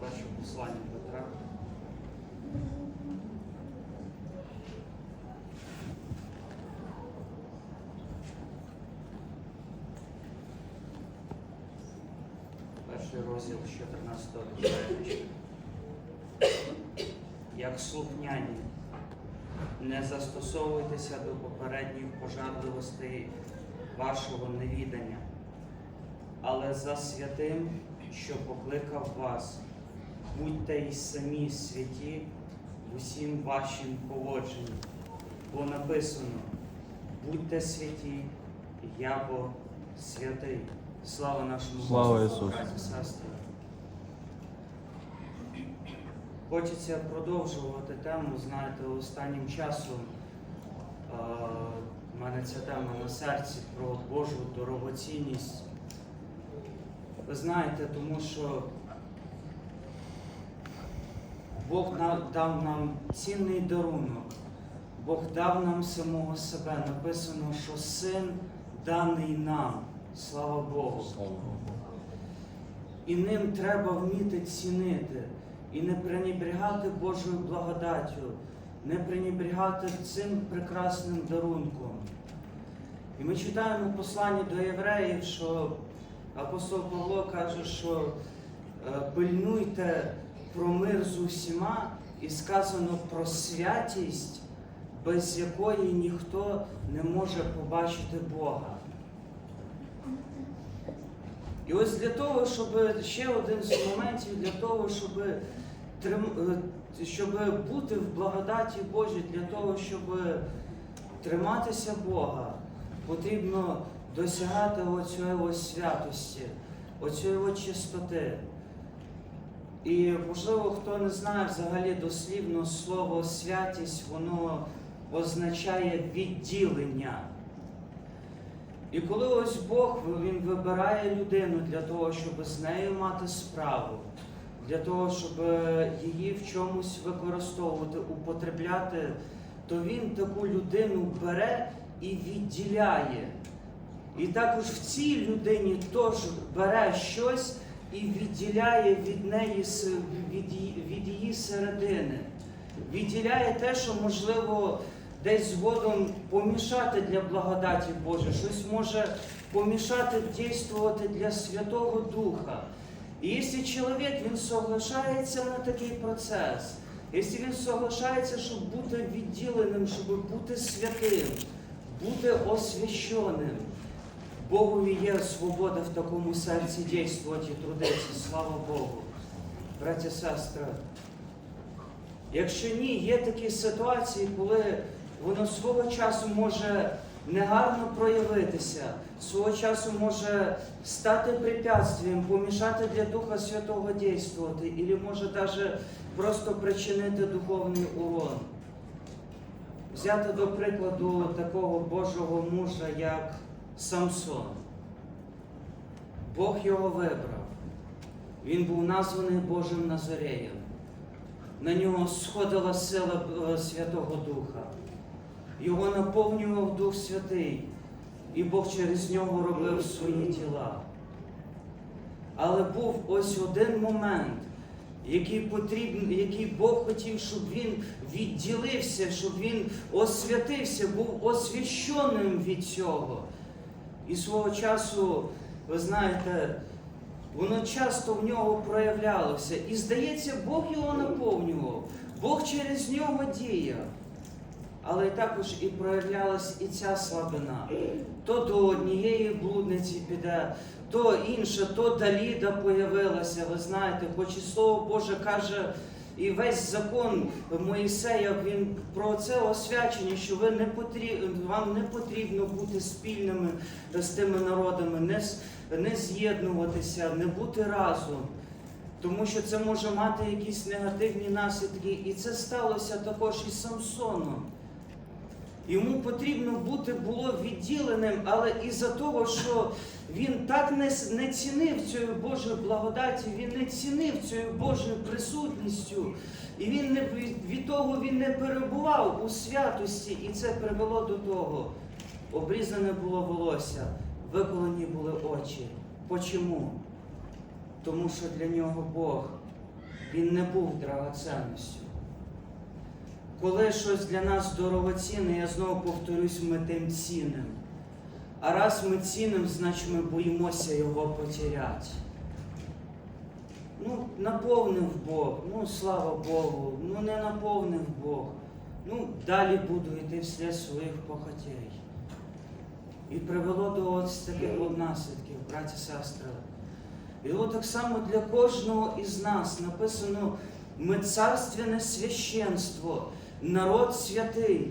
Перше послання Петра. Перший розділ 14 вірша. Як слухняні, не застосовуйтеся до попередніх пожадливостей вашого невідання, але за святим, що покликав вас, будьте й самі святі в усім вашім поводженні, бо написано: будьте святі, я бо святий. Слава нашому Слава Ісусу. Хочеться продовжувати тему. Знаєте, останнім часом е, в мене ця тема на серці про Божу дорогоцінність. Ви знаєте, тому що Бог дав нам цінний дарунок, Бог дав нам самого себе. Написано, що син даний нам. Слава Богу. Слава Богу. І ним треба вміти цінити і не пренебрігати Божою благодаттю, не пренебрігати цим прекрасним дарунком. І ми читаємо послання до євреїв, що апостол Павло каже, що е, пильнуйте про мир з усіма, і сказано про святість, без якої ніхто не може побачити Бога. І ось для того, щоб ще один з моментів, для того, щоб, щоб бути в благодаті Божій, для того, щоб триматися Бога, потрібно досягати оцієї святості, оцієї чистоти. І можливо, хто не знає взагалі дослівно слово святість, воно означає відділення. І коли ось Бог він вибирає людину для того, щоб з нею мати справу, для того, щоб е, її в чомусь використовувати, употребляти, то він таку людину бере і відділяє. І також в цій людині теж бере щось і відділяє від неї від, її- від її середини. Відділяє те, що можливо десь згодом помішати для благодаті Божої, щось може помішати дійствувати для Святого Духа. І якщо чоловік він соглашається на такий процес, якщо він соглашається, щоб бути відділеним, щоб бути святим, бути освященим, Богові є свобода в такому серці дійствувати і трудитися, слава Богу. Браття, сестри, Якщо ні, є такі ситуації, коли воно свого часу може негарно проявитися, свого часу може стати препятствием, помішати для Духа Святого дійствувати, і може навіть просто причинити духовний урон. Взяти до прикладу такого Божого мужа, як Самсон. Бог його вибрав. Він був названий Божим Назареєм на нього сходила сила е, Святого Духа. Його наповнював Дух Святий, і Бог через нього робив свої діла. Але був ось один момент, який потрібен, який Бог хотів, щоб він відділився, щоб він освятився, був освященим від цього. І свого часу, ви знаєте, Воно часто в нього проявлялося. І здається, Бог його наповнював, Бог через нього діяв. Але також і проявлялась і ця слабина. То до однієї блудниці піде, то інша, то Даліда появилася. Ви знаєте, хоч і Слово Боже каже, і весь закон Моїсея він про це освячення, що ви не потрібно, вам не потрібно бути спільними з тими народами, не, не з'єднуватися, не бути разом. Тому що це може мати якісь негативні наслідки. І це сталося також і з Самсоном. Йому потрібно бути було відділеним, але із-за того, що він так не, не цінив цієї Божої благодаті, він не цінив цією Божою присутністю, і він не від того він не перебував у святості, і це привело до того, обрізане було волосся, виколені були очі. Почому? Тому що для нього Бог, він не був драгоценністю. Коли щось для нас дорогоцінне, я знову повторюсь, ми тим цінним. А раз ми цінним, значить ми боїмося його потеряти. Ну, наповнив Бог, ну слава Богу, ну не наповнив Бог. Ну, далі буду йти вслід своїх похотей. І привело до ось таких наслідків, браті сестри. І от так само для кожного із нас написано ми царственне священство, народ святий,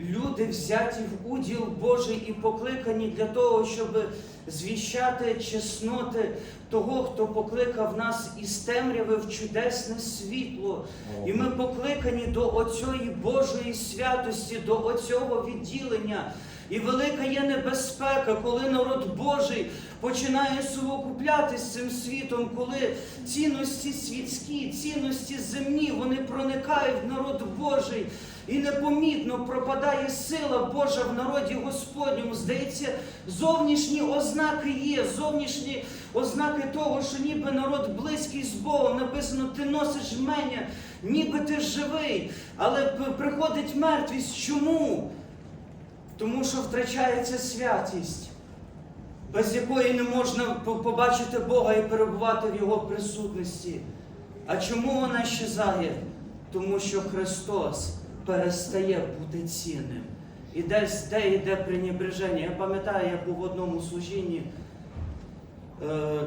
люди взяті в уділ Божий і покликані для того, щоб звіщати чесноти того, хто покликав нас із темряви в чудесне світло. І ми покликані до оцієї Божої святості, до оцього відділення. І велика є небезпека, коли народ Божий починає совокуплятися з цим світом, коли цінності світські, цінності земні, вони проникають в народ Божий. І непомітно пропадає сила Божа в народі Господньому. Здається, зовнішні ознаки є, зовнішні ознаки того, що ніби народ близький з Богом. Написано, ти носиш мене, ніби ти живий, але приходить мертвість. Чому? Тому що втрачається святість, без якої не можна побачити Бога і перебувати в Його присутності. А чому вона щезає? Тому що Христос перестає бути цінним. І десь де йде пренебреження. Я пам'ятаю, я був в одному служінні. Е,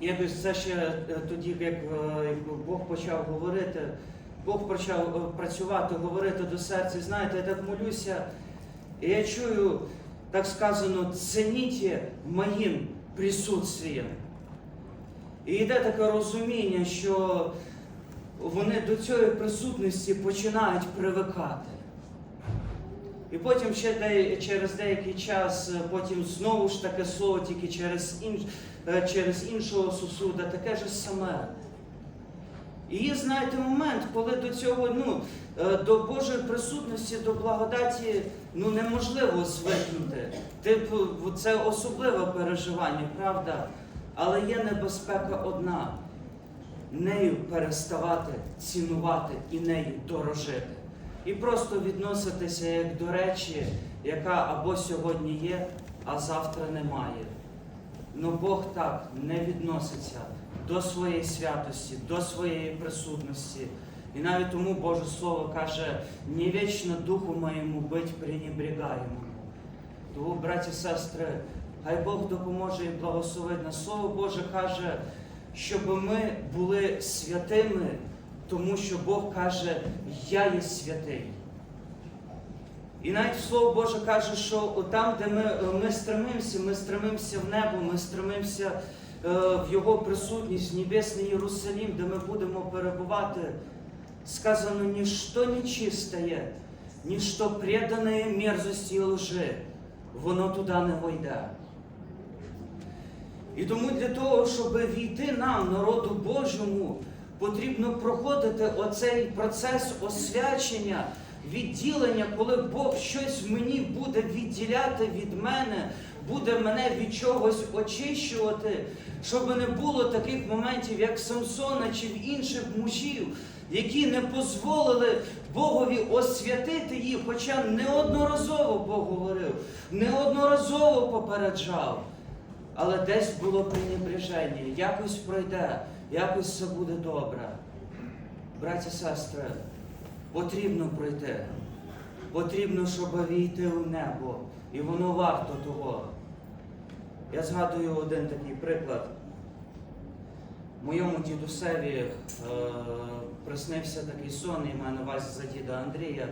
якось це ще е, тоді, як е, Бог почав говорити, Бог почав е, працювати, говорити до серця. Знаєте, я так молюся, і я чую, так сказано, цініть моїм присутствием. І йде таке розуміння, що вони до цієї присутності починають привикати. І потім ще де, через деякий час, е, потім знову ж таке слово, тільки через, інш, е, через іншого сусуда, таке ж саме. І є, знаєте, момент, коли до цього, ну, е, до Божої присутності, до благодаті ну, неможливо звикнути. Типу, це особливе переживання, правда? Але є небезпека одна нею переставати цінувати і нею дорожити. І просто відноситися як до речі, яка або сьогодні є, а завтра немає. Но Бог так не відноситься до своєї святості, до своєї присутності. І навіть тому Боже Слово каже, не вічно духу моєму бить пренебрігаємому. Тому, браті і сестри, хай Бог допоможе і благословить нас. Слово Боже каже, щоб ми були святими, тому що Бог каже, я є святий. І навіть Слово Боже каже, що там, де ми, ми стремимося, ми стремимося в небо, ми стремимося е, в Його присутність, в Небесний Єрусалім, де ми будемо перебувати. Сказано, ніщо нечистое, ніщо предане мерзості і лжи, воно туди не войде. І тому для того, щоб війти нам, народу Божому, потрібно проходити оцей процес освячення, відділення, коли Бог щось мені буде відділяти від мене, буде мене від чогось очищувати, щоб не було таких моментів, як Самсона чи в інших мужів, які не дозволили Богові освятити їх, хоча неодноразово Бог говорив, неодноразово попереджав. Але десь було пренебреження, якось пройде, якось все буде добре. Браті сестри, потрібно пройти. Потрібно, щоб війти в небо. І воно варто того. Я згадую один такий приклад. Моєму дідусеві е, приснився такий сон, і маю на увазі за діда Андрія.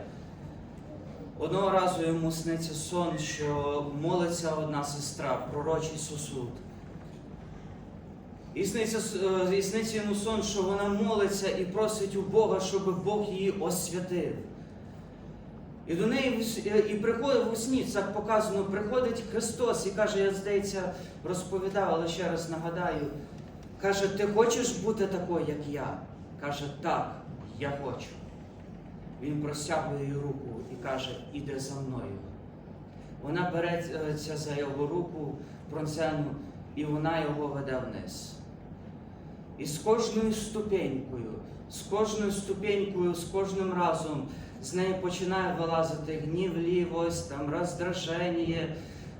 Одного разу йому сниться сон, що молиться одна сестра, пророчий сосуд. І сниться, е, йому сон, що вона молиться і просить у Бога, щоб Бог її освятив. І до неї е, і приходить в сні, так показано, приходить Христос і каже, я здається, розповідав, але ще раз нагадаю. Каже, ти хочеш бути такою, як я? Каже, так, я хочу. Він простягує їй руку і каже, іди за мною. вона береться за його руку пронцену, і вона його веде вниз. І з кожною ступенькою, з кожною ступенькою, з кожним разом з неї починає вилазити гнівливость, там роздраження,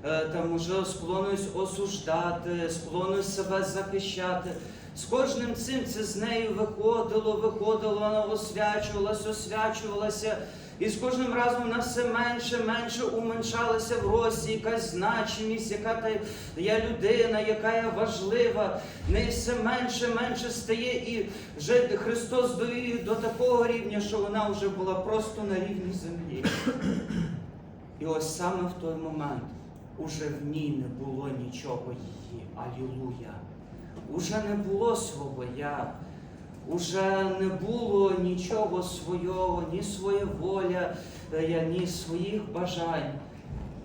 е, там уже склонність осуждати, склонність себе захищати. З кожним цим це з нею виходило, виходило, вона освячувалася, освячувалася. І з кожним разом вона все менше, менше уменшалася в рості, якась значимість, яка та я людина, яка я важлива. В неї все менше, менше стає, і вже Христос довів до такого рівня, що вона вже була просто на рівні землі. І ось саме в той момент уже в ній не було нічого її. Алілуя! Уже не було свого я. Уже не було нічого свого, ні своя воля, е, ні своїх бажань.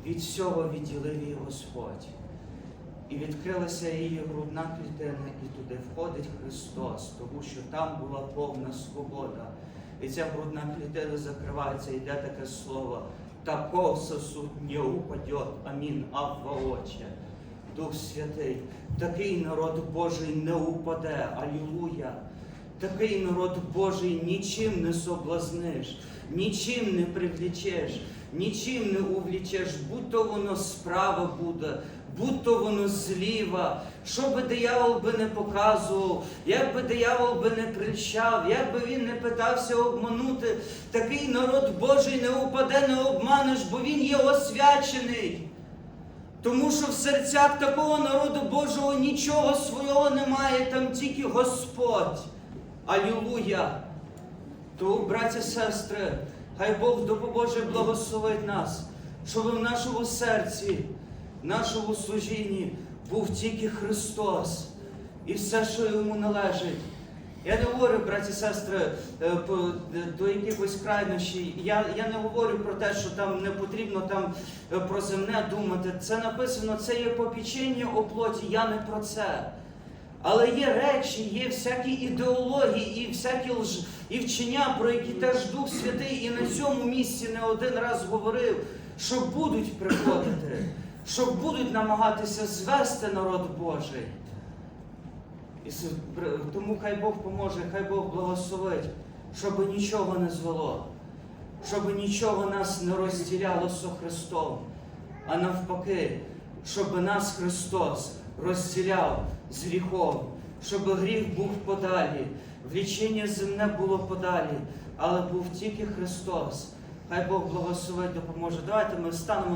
Від всього відділив її Господь. І відкрилася її грудна клітина, і туди входить Христос, тому що там була повна свобода. І ця грудна клітина закривається, йде таке слово. Таков сосуд не упадет, амін, а вооче. Дух Святий, такий народ Божий не упаде, алілуя. Такий народ Божий нічим не соблазниш, нічим не привлічеш, нічим не увлічеш, будь то воно справа буде, будь то воно зліва, що би диявол би не показував, як би диявол би не прищав, як би він не питався обманути, такий народ Божий не упаде, не обманеш, бо він є освячений. Тому що в серцях такого народу Божого нічого свого немає, там тільки Господь. Алілуя! То, браті сестри, хай Бог допоможе благословить нас, щоб в нашому серці, в нашому служінні був тільки Христос і все, що йому належить. Я не говорю, браті сестри, е, до якихось крайнощів. Я, я не говорю про те, що там не потрібно там е, про земне думати. Це написано, це є попічення о плоті, я не про це. Але є речі, є всякі ідеології і всякі лж... і вчення, про які теж Дух Святий і на цьому місці не один раз говорив, що будуть приходити, що будуть намагатися звести народ Божий. І тому хай Бог поможе, хай Бог благословить, щоб нічого не звело, щоб нічого нас не розділяло з Христом, а навпаки, щоб нас Христос розділяв з гріхом, щоб гріх був подалі, влічення земне було подалі, але був тільки Христос. Хай Бог благословить, допоможе. Давайте ми станемо.